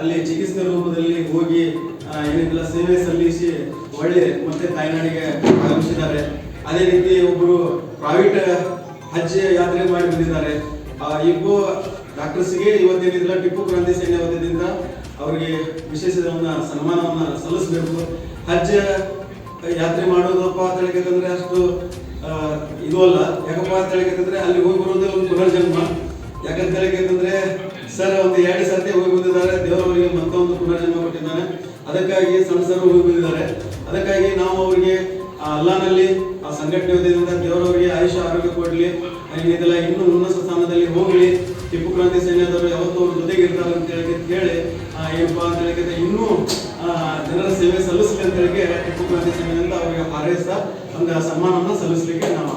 ಅಲ್ಲಿ ಚಿಕಿತ್ಸೆ ರೂಪದಲ್ಲಿ ಹೋಗಿ ಏನಿದೆಲ್ಲ ಸೇವೆ ಸಲ್ಲಿಸಿ ಒಳ್ಳೆ ಮತ್ತೆ ತಾಯ್ನಾಡಿಗೆ ಆಗಮಿಸಿದ್ದಾರೆ. ಅದೇ ರೀತಿ ಒಬ್ಬರು ಪ್ರೈವೇಟ್ ಹಜ್ ಯಾತ್ರೆ ಮಾಡಿ ಬಂದಿದ್ದಾರೆ. ಇಬ್ಬರು ಡಾಕ್ಟರ್ಸ್ಗೆ ಇವತ್ತೇನಿದ್ರೆ ಟಿಪ್ಪು ಕ್ರಾಂತಿ ಸೇನೆ ವತಿಯಿಂದ ಅವರಿಗೆ ವಿಶೇಷ ಸನ್ಮಾನವನ್ನು ಸಲ್ಲಿಸಬೇಕು. ಹಜ್ ಯಾತ್ರೆ ಮಾಡೋದಪ್ಪ ಅಂತಂದ್ರೆ ಅಷ್ಟು ಅಲ್ಲ ಯಾಕಪ್ಪ ಅಂತ ಹೇಳಿಕಂದ್ರೆ ಅಲ್ಲಿ ಹೋಗಿ ಬರೋದೇ ಒಂದು ಪುನರ್ಜನ್ಮ. ಯಾಕಂತ ಹೇಳಿಕಂದ್ರೆ ಸರ್, ಒಂದು ಎರಡು ಸರ್ತಿ ಹೋಗಿ ಬಂದಿದ್ದಾರೆ. ದೇವರವರಿಗೆ ಮತ್ತೊಂದು ಪುನರ್ಜನ್ಮ ಕೊಟ್ಟಿದ್ದಾನೆ ಅದಕ್ಕಾಗಿ ಸಣ್ಣ ಸರ್ ಹೋಗಿ ಬಂದಿದ್ದಾರೆ. ಅದಕ್ಕಾಗಿ ನಾವು ಅವರಿಗೆ ಆ ಅಲ್ಲಾನಲ್ಲಿ, ಆ ಸಂಘಟನೆ ವತಿಯಿಂದ ದೇವರವರಿಗೆ ಆಯುಷ ಆರೋಗ್ಯ ಕೊಡಲಿ. ಇದೆಲ್ಲ ಇನ್ನೂ ಉನ್ನತ ಸ್ಥಾನದಲ್ಲಿ ಹೋಗ್ಲಿ. ಟಿಪ್ಪು ಕ್ರಾಂತಿ ಸೈನ್ಯದವರು ಯಾವತ್ತೂ ಅವ್ರ ಜೊತೆಗೆ ಇರ್ತಾರೆ ಅಂತ ಹೇಳಿ ಹೇಳಿ ಏನಪ್ಪಾ ಅಂತ ಹೇಳಿದ್ರೆ ಇನ್ನೂ ಜನರ ಸೇವೆ ಸಲ್ಲಿಸಲಿ ಅಂತ ಹೇಳಿ ಟಿಪ್ಪು ಕ್ರಾಂತಿ ಸೈನ್ಯದಿಂದ ಅವರಿಗೆ ಹಾರೈಸ್ತಾ, ಒಂದು ಸನ್ಮಾನವನ್ನು ಸಲ್ಲಿಸಲಿಕ್ಕೆ ನಾವು